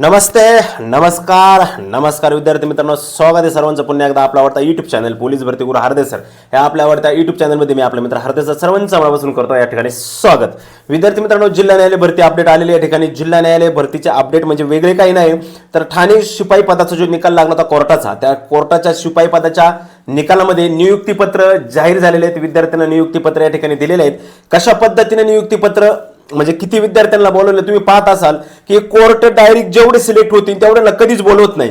नमस्ते नमस्कार नमस्कार विद्यार्थी मित्रांनो स्वागत आहे सर्वांचं पुन्हा एकदा आपला आवडता युट्यूब चॅनल पोलीस भरती गुरु हरदे सर या आपल्या आवडत्या युट्यूब चॅनलमध्ये मी आपल्या मित्र हरदे सर सर्वांचं मनापासून करतो या ठिकाणी स्वागत. विद्यार्थी मित्रांनो जिल्हा न्यायालय भरती अपडेट आलेली या ठिकाणी जिल्हा न्यायालय भरतीचे अपडेट म्हणजे वेगळे काही नाही. तर ठाणे शिपाई पदाचा जो निकाल लागला होता कोर्टाचा त्या कोर्टाच्या शिपाई पदाच्या निकालामध्ये नियुक्तीपत्र जाहीर झालेले आहेत. विद्यार्थ्यांना नियुक्तीपत्र या ठिकाणी दिलेले आहेत. कशा पद्धतीने नियुक्तीपत्र म्हणजे किती विद्यार्थ्यांना बोलवलं तुम्ही पाहत असाल. की कोर्ट डायरेक्ट जेवढे सिलेक्ट होतील तेवढ्याला कधीच बोलवत नाही.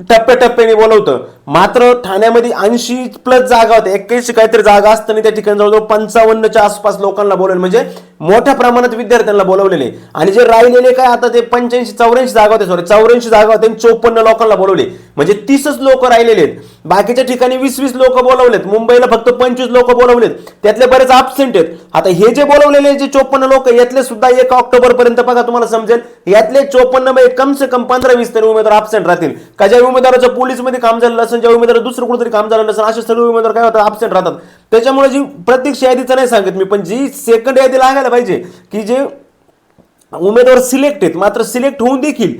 टप्प्याटप्प्याने बोलवतं. मात्र ठाण्यामध्ये ऐंशी प्लस जागा होत्या. एक्क्याऐंशी काहीतरी जागा असताना त्या ठिकाणी जवळजवळ पंचावन्नच्या आसपास लोकांना बोलवलं. म्हणजे मोठ्या प्रमाणात विद्यार्थ्यांना बोलवलेले आणि जे राहिलेले काय आता ते पंच्याऐंशी चौऱ्याऐंशी जागा होते सॉरी चौऱ्याऐंशी जागा होते चोपन्न लोकांना बोलवले म्हणजे तीसच लोक राहिलेले आहेत. बाकीच्या ठिकाणी वीस वीस लोक बोलवलेत. मुंबईला फक्त पंचवीस लोक बोलवलेत. त्यातले बरेच अब्सेंट आहेत. आता हे जे बोलवलेले जे चोपन्न लोक यातले सुद्धा एक ऑक्टोबर पर्यंत बघा तुम्हाला समजेल. यातले चोपन्नमध्ये कम से कम पंधरा वीस तरी उमेदवार अबसेंट राहतील. का ज्या उमेदवाराचं पोलीसमध्ये काम झालं असेल ज्या उमेदवार दुसरं कुठेतरी काम झालं असेल असे सर्व उमेदवार काय होतात? अबसेंट राहतात. त्याच्यामुळे जी प्रत्यक्ष यादीचं नाही सांगत मी पण जी सेकंड यादी लागायला पाहिजे की जे उमेदवार सिलेक्ट आहेत मात्र सिलेक्ट होऊन देखील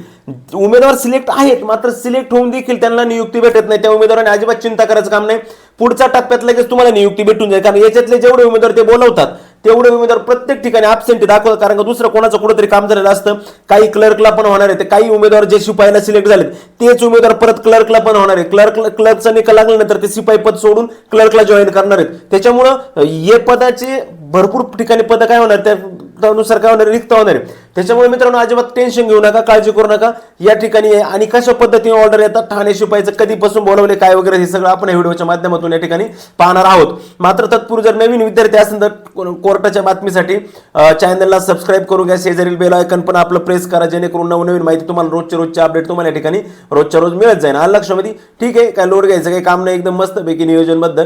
उमेदवार सिलेक्ट आहेत मात्र सिलेक्ट होऊन देखील त्यांना नियुक्ती भेटत नाही. त्या उमेदवाराने अजिबात चिंता करायचं काम नाही. पुढच्या टप्प्यात लगेच तुम्हाला नियुक्ती भेटून जाईल कारण याच्यातले जेवढे उमेदवार ते बोलवतात तेवढे उमेदवार प्रत्येक ठिकाणी अब्सेंट दाखवतात कारण का दुसरं कोणाचं कुठंतरी काम झालेलं असतं. काही क्लर्कला पण होणार आहे. ते काही उमेदवार जे शिपाईला सिलेक्ट झालेत तेच उमेदवार परत क्लर्कला पण होणार आहे. क्लर्क क्लर्कचा निकाल लागल्यानंतर ते शिपाई पद सोडून क्लर्कला जॉईन करणार आहेत. त्याच्यामुळं हे पदाचे भरपूर ठिकाणी पदं काय होणार? त्या त्यानुसार काय होणार रिक्त होणार आहे. त्याच्यामुळे मित्रांनो अजिबात टेन्शन घेऊ नका काळजी करू नका. या ठिकाणी आहे. आणि कशा पद्धतीने ऑर्डर येतात ठाणे शिपायचं कधीपासून बोलवले काय वगैरे हे सगळं आपण या व्हिडिओच्या माध्यमातून या ठिकाणी पाहणार आहोत. मात्र तत्पूर्वी जर नवीन विद्यार्थी असेल तर कोर्टाच्या बातमीसाठी चॅनलला सबस्क्राईब करू घ्या. शेजारील बेल आयकन पण आपलं प्रेस करा जेणेकरून नवनवीन माहिती तुम्हाला रोजच्या रोजचे अपडेट तुम्हाला या ठिकाणी रोजच्या रोज मिळत जाईल. आलं लक्षामध्ये ठीक आहे काय लोड घ्यायचं काही काम नाही एकदम मस्तपैकी नियोजनबद्ध.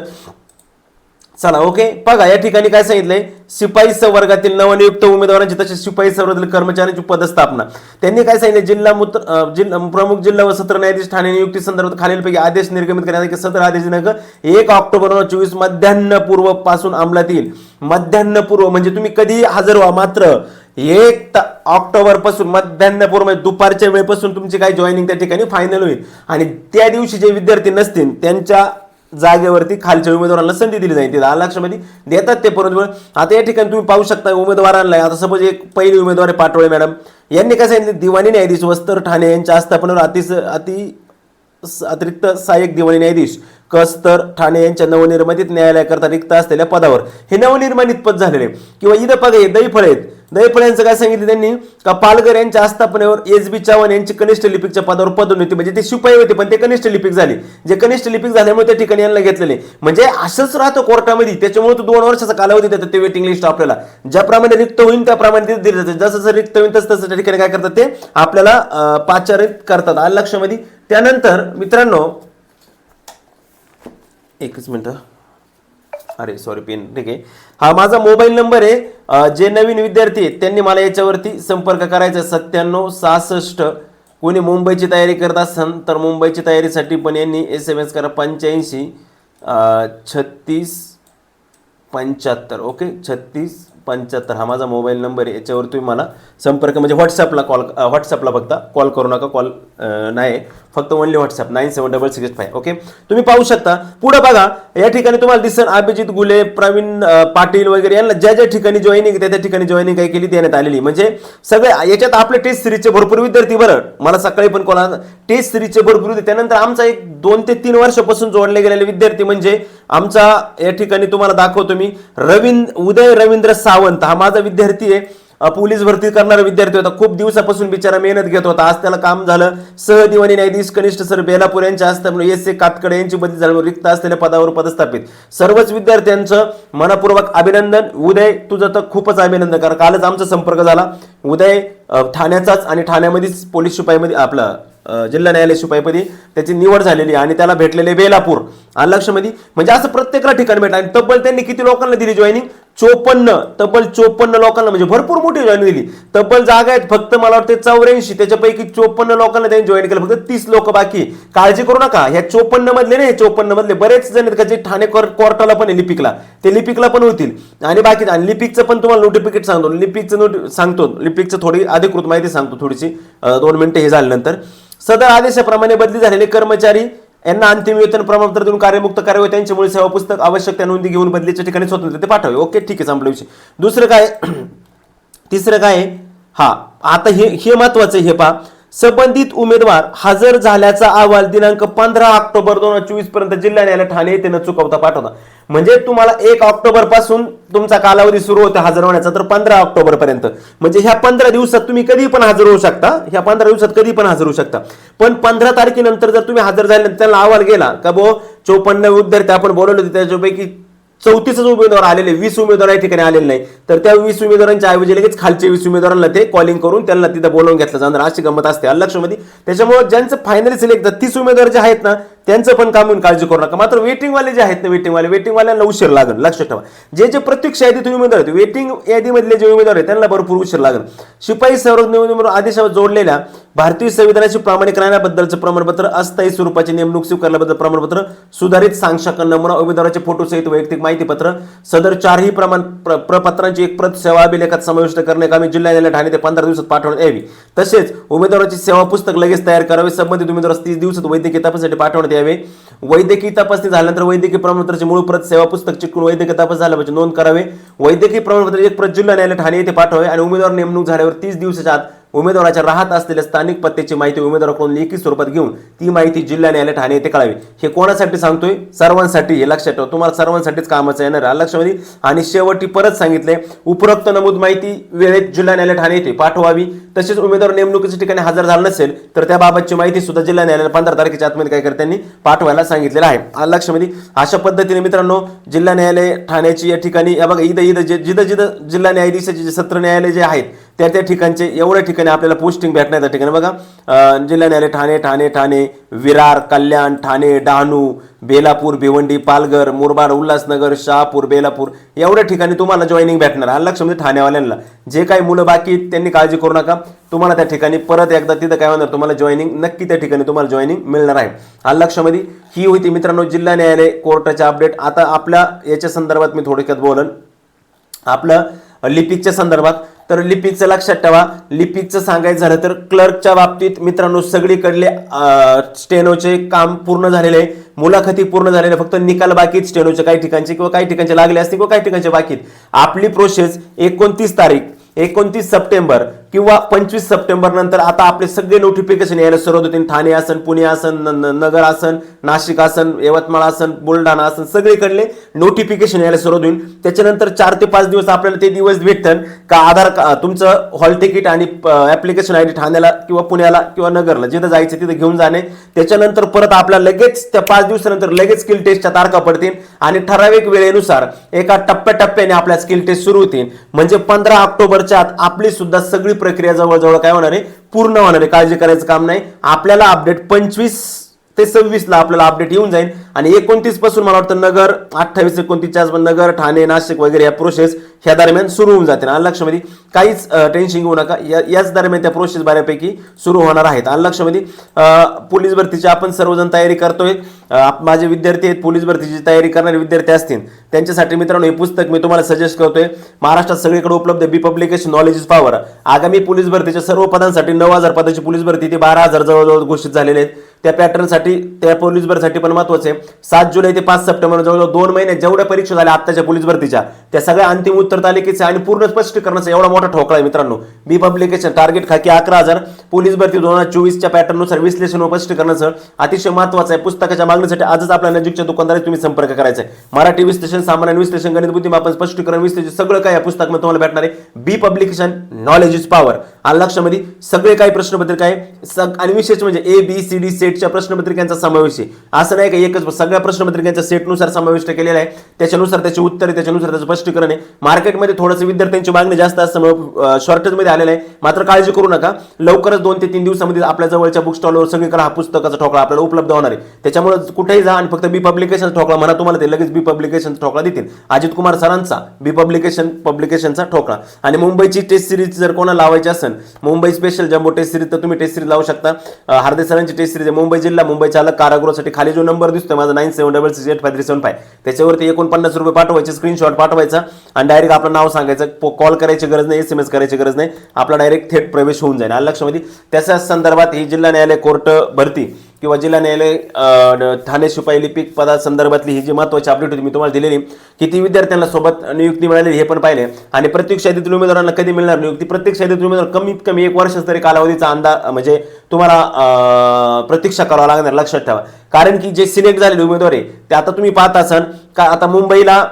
चला ओके बघा या ठिकाणी काय सांगितलंय? शिपाई संवर्गातील नवनियुक्त उमेदवारांची तसेच शिपाई संवर्गातील कर्मचाऱ्यांची पदस्थापना. त्यांनी काय सांगितलं जिल्हा मुत जिल्हा प्रमुख जिल्हा व सत्र न्यायाधीश ठाणे नियुक्ती संदर्भात खालीलपैकी आदेश निर्गमित करण्यात सत्र आदेश दिनांक एक ऑक्टोबर दोन हजार चोवीस मध्यान्हपूर्वपासून अंमलात येईल. मध्यान्हपूर्व म्हणजे तुम्ही कधीही हजर व्हा मात्र एक ऑक्टोबरपासून मध्यान्हपूर्व म्हणजे दुपारच्या वेळेपासून तुमची काय जॉईनिंग त्या ठिकाणी फायनल होईल. आणि त्या दिवशी जे विद्यार्थी नसतील त्यांच्या जागेवरती खालच्या उमेदवारांना संधी दिली जाईल. तिथं लक्षामध्ये देतात ते परंतु आता या ठिकाणी तुम्ही पाहू शकता उमेदवारांना आता सपोज एक पहिली उमेदवार आहे पाटोळे मॅडम. यांनी काय सांगितलं? दिवाणी न्यायाधीश वस्तर ठाणे यांच्या आस्थापनावर अति अति स- अतिरिक्त सहाय्यक दिवाणी न्यायाधीश कस्तर ठाणे यांच्या नवनिर्मितीत न्यायालयाकरता रिक्त असलेल्या पदावर. हे नवनिर्माणित पद झालेले किंवा इथं पद आहे दैफळ आहेत. दैफळ यांचं काय सांगितलं त्यांनी? का पालघर यांच्या आस्थापनेवर एस बी चव्हाण यांची कनिष्ठ लिपिकच्या पदावर पदोन्नती म्हणजे ते शिपाई होते पण ते कनिष्ठ लिपिक झाले. जे कनिष्ठ लिपिक झाल्यामुळे त्या ठिकाणी यांना घेतलेले. म्हणजे असंच राहतं कोर्टामध्ये. त्याच्यामुळे तो दोन वर्षाचा कालावधी देतात ते वेटिंग लिस्ट आपल्याला. ज्याप्रमाणे रिक्त होईल त्याप्रमाणे ते दिले जाते. जसं जसं रिक्त होईल तसं तसं त्या ठिकाणी काय करतात ते आपल्याला पाचारित करतात. आलं लक्षामध्ये? त्यानंतर मित्रांनो एकच मिनटं. अरे सॉरी पेन ठीक आहे. हा माझा मोबाईल नंबर आहे. जे नवीन विद्यार्थी आहेत त्यांनी मला याच्यावरती संपर्क करायचा सत्त्याण्णव सहासष्ट. कोणी मुंबईची तयारी करत असन तर मुंबईची तयारीसाठी पण यांनी एस एम एस करा. पंच्याऐंशी छत्तीस पंच्याहत्तर. ओके छत्तीस पंच्याहत्तर. हा माझा मोबाईल नंबर आहे. याच्यावर तुम्ही मला संपर्क म्हणजे व्हॉट्सअपला कॉल व्हॉट्सअपला फक्त कॉल करू नका. कॉल नाही. फक्त only WhatsApp nine seven double six five okay तुम्ही पाहू शकता पुढे बघा या ठिकाणी तुम्हाला दिसन अभिजित गुले प्रवीण पाटील वगैरे यांना ज्या ज्या ठिकाणी जॉईनिंग त्या त्या ठिकाणी जॉईनिंग काय केली देण्यात आलेली. म्हणजे सगळे याच्यात आपले टेस्ट सिरीजचे भरपूर विद्यार्थी बरं. मला सकाळी पण कोणा टेस्ट सिरीजचे भरपूर विद्यार्थी त्यानंतर आमचा एक दोन ते तीन वर्षापासून जोडले गेलेले विद्यार्थी म्हणजे आमचा या ठिकाणी तुम्हाला दाखवतो मी रवींद्र उदय रवींद्र सावंत हा माझा विद्यार्थी आहे. पोलीस भरती करणारा विद्यार्थी होता. खूप दिवसापासून बिचारा मेहनत घेत होता. आज त्याला काम झालं. सहदिवानी न्यायाधीश कनिष्ठ सर बेलापूर यांच्या हस्ते एस ए कातकडे यांची बदली झाल्यावर रिक्त असलेल्या पदावर पदस्थापित. सर्वच विद्यार्थ्यांचं मनपूर्वक अभिनंदन. उदय तुझं तर खूपच अभिनंदन. कारण कालच आमचा संपर्क झाला. उदय ठाण्याचाच आणि ठाण्यामध्येच पोलीस शिपाईमध्ये आपला जिल्हा न्यायालय शिपाईपदी त्याची निवड झालेली आणि त्याला भेटलेले बेलापूर. आणि लक्षमध्ये म्हणजे असं प्रत्येकाला ठिकाण भेटलं. आणि तब्बल त्यांनी किती लोकांना दिली जॉईनिंग चोपन्न तब्बल चोपन्न लोकांना म्हणजे भरपूर मोठी जॉईन दिली तब्बल जागा आहेत फक्त मला वाटते चौऱ्याऐंशी. त्याच्यापैकी चोपन्न लोकांना त्यांनी जॉईन केलं. फक्त तीस लोक बाकी. काळजी करू नका. ह्या चोपन्न मधले नाही चोपन्न मधले. बरेच जण आहेत का जे ठाणे कोर्टाला पण आहे लिपिकला. ते लिपिकला पण होतील. आणि बाकी आणि लिपिकचं पण तुम्हाला नोटिफिकेट सांगतो. लिपिकचं नोट सांगतो. लिपिकचं थोडी अधिकृत माहिती सांगतो थोडीशी. दोन मिनिटं हे झाल्यानंतर. सदर आदेशाप्रमाणे बदली झालेले कर्मचारी यांना अंतिम वेतन प्रमाणपत्र देऊन कार्यमुक्त करावे त्यांच्यामुळे सेवा पुस्तक आवश्यक त्या नोंदी घेऊन बदलीच्या ठिकाणी स्वतंत्र ते पाठवावे. ओके ठीक आहे संपला विषय. दुसरं काय? तिसरं काय? आहे? हा आता हे हे महत्वाचं आहे हे पहा. संबंधित उमेदवार हजर झाल्याचा अहवाल दिनांक पंधरा ऑक्टोबर दोन हजार चोवीसपर्यंत जिल्हा न्यायालय ठाणे येथे न चुकवता पाठवता म्हणजे तुम्हाला एक ऑक्टोबरपासून तुमचा कालावधी सुरू होतो हजर होण्याचा तर पंधरा ऑक्टोबर पर्यंत. म्हणजे ह्या पंधरा दिवसात तुम्ही कधी पण हजर होऊ शकता. ह्या पंधरा दिवसात कधी पण हजर होऊ शकता. पण पंधरा तारखेनंतर जर तुम्ही हजर झाले त्यांना अहवाल गेला का बो चोपन्न विद्यार्थी आपण बोलवले होते त्याच्यापैकी चौतीसच उमेदवार आलेले वीस उमेदवार या ठिकाणी आलेले नाही. तर त्या वीस उमेदवारांच्या ऐवजी लगेच खालचे वीस उमेदवारांना ते कॉलिंग करून त्यांना तिथं बोलवून घेतलं जाणार अशी गंमत असते. लक्षमध्ये त्याच्यामुळे ज्यांचं फायनली सिलेक्ट तीस उमेदवार जे आहेत ना त्यांचं पण काम होऊन काळजी करू नका. मात्र वेटिंगवाले जे आहेत ना वेटिंगवाले वेटिंगवाल्यांना उशीर लागेल. लक्षात ठेवा. जे जे प्रत्यक्ष यादीत उमेदवार आहेत वेटिंग यादीमधले जे उमेदवार आहेत त्यांना भरपूर उशीर लागेल. शिपाई सर्वज्ञ आदेशावर जोडलेल्या भारतीय संविधानाची राहण्याबद्दलचं प्रमाणपत्र अस्थायी स्वरूपाची नेमणूक स्वीकारल्याबद्दल प्रमाणपत्र सुधारित सांक्षाकन नमुना उमेदवाराचे फोटो सहित वैयक्तिक माहितीपत्र सदर चारही प्रमाण प्र- प्रपत्रांची एक प्रत सेवा अभिलेखात समाविष्ट करण्याकामी जिल्हा न्यायालय ठाणे ते पंधरा दिवसात पाठवण्यात यावी. तसेच उमेदवाराची सेवा पुस्तक लगेच तयार करावे संबंधित उमेदवार तीस दिवसात वैद्यकीय तपासासाठी पाठवण्यात यावे वैद्यकीय तपासणी झाल्यानंतर वैद्यकीय प्रमाणपत्राचे मूळ प्रत सेवा पुस्तक चिटकून वैद्यकीय तपास झाल्यापासून नोंद करावे. वैद्यकीय प्रमाणपत्र एक प्रत जिल्हा न्यायालय ठाणे येथे पाठवावे आणि उमेदवार नेमणूक झाल्यावर तीस दिवसाच्या आत उमेदवाराच्या राहत असलेल्या स्थानिक पत्त्याची माहिती उमेदवाराकडून लेखी स्वरूपात घेऊन ती माहिती जिल्हा न्यायालय ठाणे येथे कळावी. हे कोणासाठी सांगतोय? सर्वांसाठी हे लक्षात ठेवा. तुम्हाला सर्वांसाठीच कामाचं येणार आहे. लक्षामध्ये म्हणजे, आणि शेवटी परत सांगितले उपरोक्त नमूद माहिती वेळेत जिल्हा न्यायालय ठाणे येथे पाठवावी. तसेच उमेदवार नेमणुकीच्या ठिकाणी हजर झाला नसेल तर त्याबाबतची माहिती सुद्धा जिल्हा न्यायालय पंधरा तारखेच्या आतमध्ये काय करते त्यांनी पाठवायला सांगितलेलं आहे. लक्षामध्ये म्हणजे, अशा पद्धतीने मित्रांनो जिल्हा न्यायालय ठाण्याची या ठिकाणी या बघा इथं इथं जे- जिथं जिथं जिल्हा न्यायाधीशाचे जे सत्र न्यायालय जे आहेत त्या त्या ठिकाणचे एवढ्या ठिकाणी आपल्याला पोस्टिंग भेटणार त्या ठिकाणी. बघा जिल्हा न्यायालय ठाणे ठाणे ठाणे विरार कल्याण ठाणे डहाणू बेलापूर भिवंडी पालघर मुरबाड उल्हासनगर शहापूर बेलापूर एवढ्या ठिकाणी तुम्हाला जॉईनिंग भेटणार आणि लक्ष म्हणजे ठाणेवाल्यांना जे काही मुलं बाकी त्यांनी काळजी करू नका. तुम्हाला त्या ठिकाणी परत एकदा तिथं काय होणार तुम्हाला जॉईनिंग नक्की त्या ठिकाणी तुम्हाला जॉईनिंग मिळणार आहे. हा लक्षामध्ये ही होती मित्रांनो जिल्हा न्यायालय कोर्टाचे अपडेट आता आपल्या याच्या संदर्भात मी थोडक्यात बोलन आपलं लिपिकच्या संदर्भात तर लिपिकचं लक्षात ठेवा. लिपिकचं सांगायचं झालं तर क्लर्कच्या बाबतीत मित्रांनो सगळीकडले स्टेनोचे काम पूर्ण झालेले आहे. मुलाखती पूर्ण झालेले फक्त निकाल बाकी स्टेनोचे काही ठिकाणचे किंवा काही ठिकाणचे लागले असतील किंवा काही ठिकाणचे बाकी आपली प्रोसेस एकोणतीस तारीख एकोणतीस सप्टेंबर किंवा पंचवीस सप्टेंबर नंतर आता आपले सगळे नोटिफिकेशन यायला सुरुवात होतील ठाणे आसन पुणे आसन न- नगर आसन नाशिक आसन यवतमाळ आसन बुलढाणा आसन सगळीकडले नोटिफिकेशन यायला सुरुवात होईल. त्याच्यानंतर चार ते पाच दिवस आपल्याला ते दिवस भेटतात. का आधार का- तुमचं हॉल तिकीट आणि ऍप्लिकेशन आय डी ठाण्याला किंवा पुण्याला किंवा नगरला जिथं जायचं तिथं घेऊन जाणे. त्याच्यानंतर परत आपल्याला लगेच त्या पाच दिवसानंतर लगेच स्किल टेस्टच्या तारखा पडतील. आणि ठराविक वेळेनुसार एका टप्प्याटप्प्याने आपल्या स्किल टेस्ट सुरू होतील. म्हणजे पंधरा ऑक्टोबरच्या आत आपली सुद्धा सगळी प्रक्रिया जवळजवळ काय होणार आहे? पूर्ण होणार आहे. काळजी करायचं काम नाही. आपल्याला अपडेट पंचवीस ते सव्वीसला आपल्याला अपडेट येऊन जाईल. आणि एकोणतीसपासून मला वाटतं नगर अठ्ठावीस एकोणतीसच्या नगर ठाणे नाशिक वगैरे या प्रोसेस ह्या दरम्यान सुरू होऊन जातील. आणि लक्षामध्ये काहीच टेन्शन घेऊ नका. या- याच दरम्यान त्या प्रोसेस बऱ्यापैकी सुरू होणार आहेत. आणि लक्षामध्ये पोलीस भरतीची आपण सर्वजण तयारी करतोय. माझे विद्यार्थी आहेत पोलीस भरतीची तयारी करणारे विद्यार्थी असतील. त्यांच्यासाठी मित्रांनो हे पुस्तक मी तुम्हाला सजेस्ट करतोय. महाराष्ट्रात सगळीकडे उपलब्ध B publication knowledge is power आगामी पोलीस भरतीच्या सर्व पदांसाठी नऊ हजार पदाची पोलीस भरती ते बारा हजार जवळजवळ घोषित झालेले आहेत. त्या पॅटर्नसाठी त्या पोलीस भरतीसाठी पण महत्त्वाचे आहे. सात जुलै ते पाच सप्टेंबर जवळजवळ दोन महिने जेवढ्या परीक्षा झाल्या आत्ताच्या पोलीस भरतीच्या त्या सगळ्या अंतिम उत्तरतालिकेचं आणि पूर्ण स्पष्टीकरणाचा एवढा मोठा ठोकळा आहे मित्रांनो. बी पब्लिकेशन टार्गेट खाकी अकरा हजार पोलीस भरती दोन हजार चोवीसच्या पॅटर्ननुसार विश्लेषण व स्पष्टीकरणाचं अतिशय महत्वाचं आहे. पुस्तकाच्या मागणीसाठी आजच आपल्या नजीकच्या दुकानदारात तुम्ही संपर्क करायचा आहे. मराठी विश्लेषण सामान्य विश्लेषण गणित बुद्धिमापन स्पष्टीकरण विश्लेषण सगळं काय या पुस्तकामध्ये तुम्हाला भेटणार आहे. B publication knowledge is power आलं लक्षामध्ये सगळे काही प्रश्नपत्रिका आहे. सग आणि विशेष म्हणजे ए बी सी डी सेटच्या प्रश्नपत्रिकांचा समावेश आहे. असं नाही का एकच सगळ्या प्रश्नपत्रिकांच्या सेटनुसार समाविष्ट केलेला आहे. त्याच्यानुसार त्याची उत्तरे त्याच्यानुसार त्याचं स्पष्टीकरण आहे. मार्केटमध्ये थोडंसं विद्यार्थ्यांची मागणी जास्त असल्यामुळे शॉर्टेजमध्ये आलेलं आहे. मात्र काळजी करू नका. लवकरच दोन ते तीन दिवसामध्ये आपल्या जवळच्या बुक स्टॉलवर सगळीकडे हा पुस्तकाचा ठोकळा आपल्याला उपलब्ध होणार आहे. त्याच्यामुळे कुठेही जा आणि फक्त बी पब्लिकेशन ठोकळा. म्हणा तुम्हाला ते लगेच बी पब्लिकेशन ठोकळा देतील. अजित कुमार सरांचा बी पब्लिकेशन पब्लिकेशनचा ठोकळा. आणि मुंबईची टेस्ट सिरीज जर कोणाला लावायची असेल Mumbai special jumbo test series तर तुम्ही टेस्ट सिरीज लावू शकता. हार्दे सरांची टेस्ट सिरीज आहे. मुंबई जिल्हा मुंबई चालक कारागृहासाठी खाली जो नंबर दिसतोय माझा nine seven double six eight five three seven five त्याच्यावरती एकोणपन्नास रुपये पाठवायचे स्क्रीनशॉट पाठवायचा आणि डायरेक्ट आपलं नाव सांगायचं. कॉल करायची गरज नाही एस एम एस करायची गरज नाही. आपला डायरेक्ट थेट प्रवेश होऊन जाईल. आणि लक्षामध्ये. त्याच्या संदर्भात ही जिल्हा न्यायालय कोर्ट भरती. किंवा जिल्हा न्यायालय ठाणे शिपाई लिपिक पदासंदर्भातली ही जी महत्त्वाची अपडेट होती मी तुम्हाला दिलेली किती विद्यार्थ्यांना सोबत नियुक्ती मिळाली हे पण पाहिले. आणि प्रत्येक शाळेतील उमेदवारांना कधी मिळणार नियुक्ती? प्रत्येक शाळेतील उमेदवार कमीत कमी एक वर्ष तरी कालावधीचा अंदाज म्हणजे तुम्हाला प्रतीक्षा करावा लागणार लक्षात ठेवा. कारण की जे सिलेक्ट झालेले उमेदवार आहे ते आता तुम्ही पाहत असाल का आता मुंबईला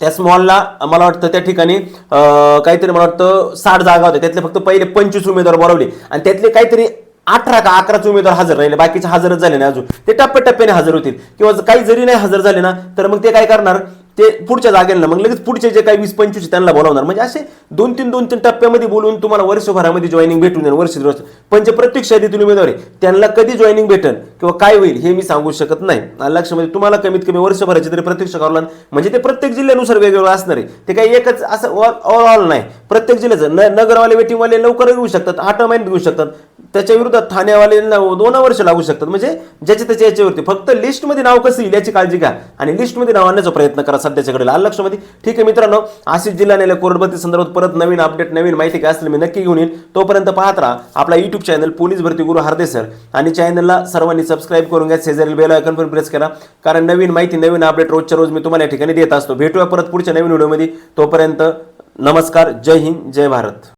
त्या स्मॉलला मला वाटतं त्या ठिकाणी काहीतरी मला वाटतं साठ जागा होत्या. त्यातले फक्त पहिले पंचवीस उमेदवार बोलावले. आणि त्यातले काहीतरी अठरा का अकराच उमेदवार हजर राहिले बाकीचे हजरच झाले नाही अजून. ते टप्प्याटप्प्याने हजर होतील. किंवा काही जरी नाही हजर झाले ना तर मग ते काय करणार? ते पुढच्या जागेला मग लगेच पुढचे जे काही वीस पंचवीस त्यांना बोलावणार. म्हणजे असे दोन तीन दोन तीन टप्प्यामध्ये बोलून तुम्हाला वर्षभरामध्ये जॉईनिंग भेटून जाईल वर्ष वर्ष पण जे प्रत्येक शहरीतील उमेदवार आहे त्यांना कधी जॉईनिंग भेटेल किंवा काय होईल हे मी सांगू शकत नाही. लक्ष लक्षामध्ये तुम्हाला कमीत कमी वर्षभराची तरी प्रत्यक्ष करावं म्हणजे ते प्रत्येक जिल्ह्यानुसार वेगवेगळं असणार आहे. ते काही एकच असं ऑल ऑल नाही. प्रत्येक जिल्ह्याचं न नगरवाले वेटिंगवाले लवकर येऊ शकतात आठ महिन्यात घेऊ शकतात. त्याच्या विरोधात ठाण्यावाले दोन वर्ष लागू शकतात. म्हणजे ज्याच्या त्याच्या याच्यावरती. फक्त लिस्टमध्ये नाव कसं येईल याची काळजी घ्या. आणि लिस्टमध्ये नाव आणण्याचा प्रयत्न करा सध्याच्या घडीला. आलं लक्षामध्ये? ठीक आहे मित्रांनो आशिष जिल्हा न्यायालय कोर्टभरती संदर्भात परत नवीन अपडेट नवीन माहिती काय असेल मी नक्की घेऊन येईन. तोपर्यंत पाहत राहा. आपला युट्यूब चॅनल पोलीस भरती गुरु हार्दे सर आणि चॅनलला सर्वांनी सबस्क्राईब करून घ्या. शेजारील बेल आयकॉन पण प्रेस करा. कारण नवीन माहिती नवीन अपडेट रोजच्या रोज मी तुम्हाला या ठिकाणी देत असतो. भेटूया परत पुढच्या नवीन व्हिडिओमध्ये तोपर्यंत नमस्कार जय हिंद जय भारत.